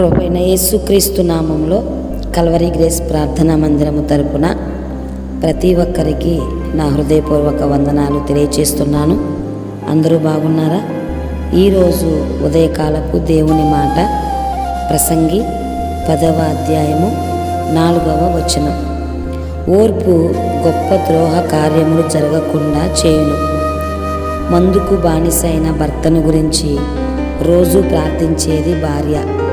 ప్రభు యేసుక్రీస్తు నామంలో Calvary grace ప్రార్థనా మందిరము తరపున ప్రతి ఒక్కరికి నా హృదయపూర్వక వందనాలు తెలియచేస్తున్నాను. అందరూ బాగున్నారా? ఈరోజు ఉదయకాలపు దేవుని మాట ప్రసంగి పదవ అధ్యాయము నాలుగవ వచనం. ఓర్పు గొప్ప ద్రోహ కార్యములు జరగకుండా చేయును. మందుకు బానిసైన భర్తను గురించి రోజు ప్రార్థించేది భార్య.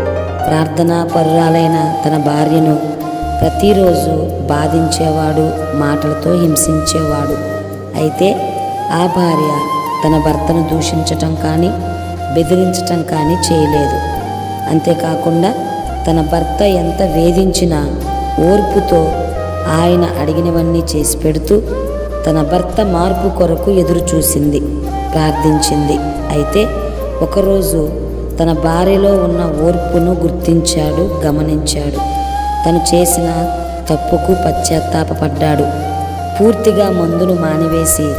ప్రార్థనా పరురాలైన తన భార్యను ప్రతిరోజు బాధించేవాడు మాటలతో హింసించేవాడు. అయితే ఆ భార్య తన భర్తను దూషించటం కానీ బెదిరించటం కానీ చేయలేదు. అంతేకాకుండా తన భర్త ఎంత వేధించినా ఓర్పుతో ఆయన అడిగినవన్నీ చేసి పెడుతూ తన భర్త మార్పు కొరకు ఎదురు చూసింది ప్రార్థించింది. అయితే ఒకరోజు తన భార్యలో ఉన్న ఓర్పును గుర్తించాడు గమనించాడు. తను చేసిన తప్పుకు పశ్చాత్తాపపడ్డాడు. పూర్తిగా మందును మానివేసి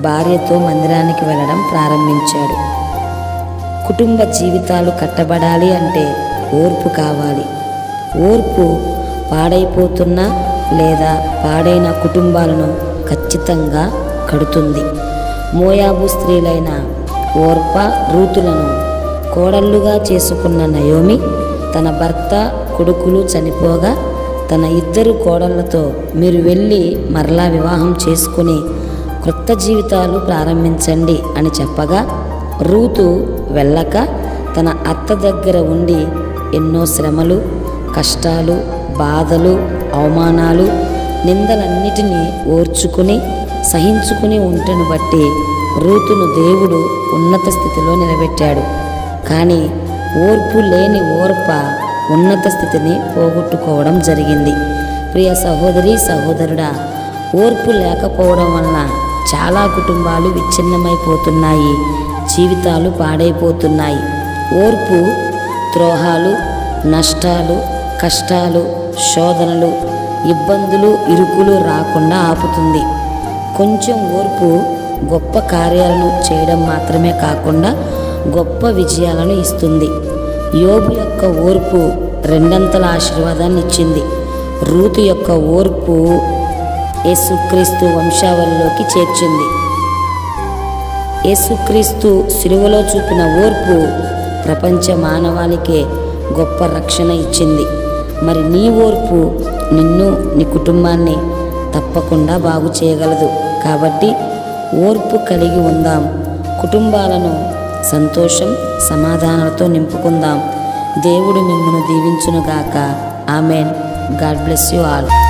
భార్యతో మందిరానికి వెళ్ళడం ప్రారంభించాడు. కుటుంబ జీవితాలు కట్టబడాలి అంటే ఓర్పు కావాలి. ఓర్పు పాడైపోతున్న లేదా పాడైన కుటుంబాలను ఖచ్చితంగా కడుతుంది. మోయాబు స్త్రీలైన ఓర్ప రూతులను కోడళ్ళుగా చేసుకున్న నయోమి తన భర్త కొడుకులు చనిపోగా తన ఇద్దరు కోడళ్ళతో మీరు వెళ్ళి మరలా వివాహం చేసుకుని క్రొత్త జీవితాలు ప్రారంభించండి అని చెప్పగా రూతు వెళ్ళక తన అత్త దగ్గర ఉండి ఎన్నో శ్రమలు కష్టాలు బాధలు అవమానాలు నిందలన్నిటినీ ఓర్చుకుని సహించుకుని ఉంటను బట్టి రూతును దేవుడు ఉన్నత స్థితిలో నిలబెట్టాడు. కానీ ఓర్పు లేని ఓర్ప ఉన్నత స్థితిని పోగొట్టుకోవడం జరిగింది. ప్రియ సహోదరి సహోదరుడా ఓర్పు లేకపోవడం వలన చాలా కుటుంబాలు విచ్ఛిన్నమైపోతున్నాయి. జీవితాలు పాడైపోతున్నాయి. ఓర్పు ద్రోహాలు నష్టాలు కష్టాలు శోధనలు ఇబ్బందులు ఇరుకులు రాకుండా ఆపుతుంది. కొంచెం ఓర్పు గొప్ప కార్యాలను చేయడం మాత్రమే కాకుండా గొప్ప విజయాలను ఇస్తుంది. యోబు యొక్క ఓర్పు రెండంతల ఆశీర్వాదాన్ని ఇచ్చింది రూతు యొక్క ఓర్పు యేసుక్రీస్తు వంశావళిలోకి చేర్చింది. యేసుక్రీస్తు సిలువలో చూపిన ఓర్పు ప్రపంచ మానవాళికే గొప్ప రక్షణ ఇచ్చింది. మరి నీ ఓర్పు నిన్ను నీ కుటుంబాన్ని తప్పకుండా బాగు చేయగలదు. కాబట్టి ఓర్పు కలిగి ఉందాం. కుటుంబాలను సంతోషం సమాధానాలతో నింపుకుందాం. దేవుడు మిమ్మల్ని దీవించునుగాక. Amen. God bless you all.